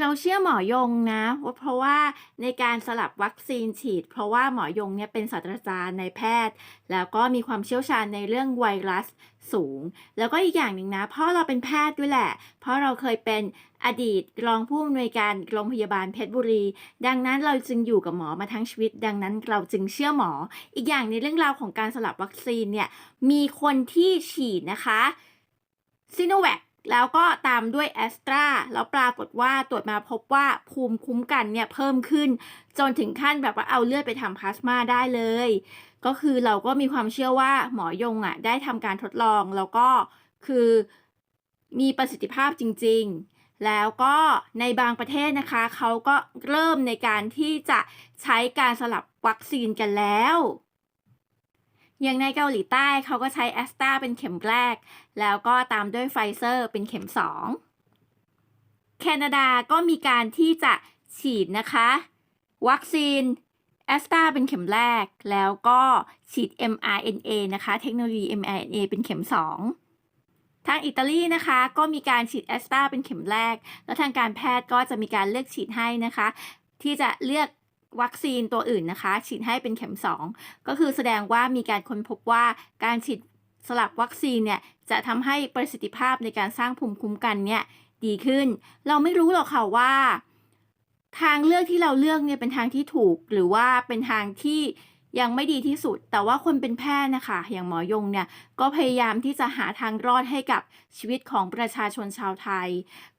เราเชื่อหมอยงนะว่าเพราะว่าในการสลับวัคซีนฉีด เพราะว่าหมอยงเนี่ยเป็นศาสตราจารย์ในแพทย์ แล้วก็มีความเชี่ยวชาญในเรื่องไวรัสสูง แล้วก็อีกอย่างหนึ่งนะเพราะเราเป็นแพทย์ด้วยแหละ เพราะเราเคยเป็นอดีตรองผู้อำนวยการโรงพยาบาลเพชรบุรี ดังนั้นเราจึงอยู่กับหมอมาทั้งชีวิต ดังนั้นเราจึงเชื่อหมอ อีกอย่างในเรื่องราวของการสลับวัคซีนเนี่ยมีคนที่ฉีดนะคะซิโนแวค แล้วก็ตามด้วยแอสตราแล้วปรากฏว่าตรวจมาพบว่าภูมิคุ้มกันเนี่ยเพิ่มขึ้น จนถึงขั้นแบบว่าเอาเลือดไปทำพลาสมาได้เลย ก็คือเราก็มีความเชื่อว่าหมอยงอะได้ทำการทดลองแล้วก็คือมีประสิทธิภาพจริง ๆ แล้วก็ในบางประเทศนะคะ เขาก็เริ่มในการที่จะใช้การสลับวัคซีนกันแล้ว อย่างในเกาหลีใต้เขาก็ใช้แอสตราเป็นเข็มแรก แล้วก็ตามด้วยไฟเซอร์เป็นเข็ม 2 แคนาดาก็มีการที่จะฉีดนะคะ วัคซีนแอสตราเป็นเข็มแรก แล้วก็ฉีด mRNA นะคะ เทคโนโลยี mRNA เป็นเข็ม 2 ทางอิตาลีนะคะ ก็มีการฉีดแอสตราเป็นเข็มแรก แล้วทางการแพทย์ก็จะมีการเลือกฉีดให้นะคะ ที่จะเลือก วัคซีนตัวอื่นนะคะ ฉีดให้เป็นเข็ม 2 ก็คือแสดงว่ามีการค้นพบว่าการฉีดสลับวัคซีนเนี่ยจะทำให้ประสิทธิภาพในการสร้างภูมิคุ้มกันเนี่ยดีขึ้น เราไม่รู้หรอกค่ะว่า ทางเลือกที่เราเลือกเนี่ยเป็นทางที่ถูก หรือว่าเป็นทางที่ ยังไม่ดีที่สุด แต่ว่าคนเป็นแพทย์นะคะ อย่างหมอยงเนี่ยก็พยายามที่จะหาทางรอดให้กับชีวิตของประชาชนชาวไทย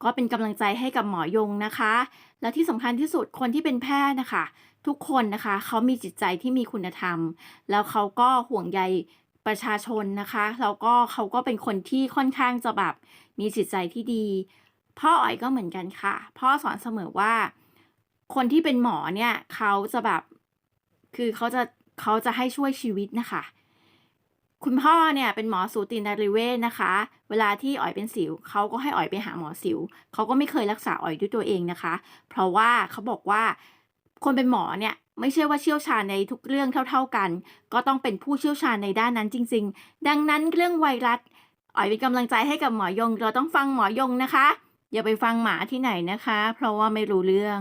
ก็เป็นกำลังใจให้กับหมอยงนะคะ และที่สำคัญที่สุดคนที่เป็นแพทย์นะคะ ทุกคนนะคะเขามีจิตใจที่มีคุณธรรม แล้วเขาก็ห่วงใยประชาชนนะคะแล้วก็เขาก็เป็นคนที่ค่อนข้างจะแบบมีจิตใจที่ดี พ่ออ๋อยก็เหมือนกันค่ะ พ่อสอนเสมอว่า คนที่เป็นหมอเนี่ยเขาจะแบบ คือเขาจะ เขาจะให้ช่วยชีวิตนะคะ คุณพ่อเนี่ยเป็นหมอสูตินรีเวชนะคะ เวลาที่อ๋อยเป็นสิวเขาก็ให้อ๋อยไปหาหมอสิวเขาก็ไม่เคยรักษาอ๋อยด้วยตัวเองนะคะ เพราะว่าเขาบอกว่าคนเป็นหมอเนี่ยไม่ใช่ว่าเชี่ยวชาญในทุกเรื่องเท่า ๆกัน ก็ต้องเป็นผู้เชี่ยวชาญในด้านนั้นจริง ๆ ดังนั้นเรื่องไวรัสอ๋อยเป็นกำลังใจให้กับหมอยง เราต้องฟังหมอยงนะคะ อย่าไปฟังหมาที่ไหนนะคะ เพราะว่าไม่รู้เรื่อง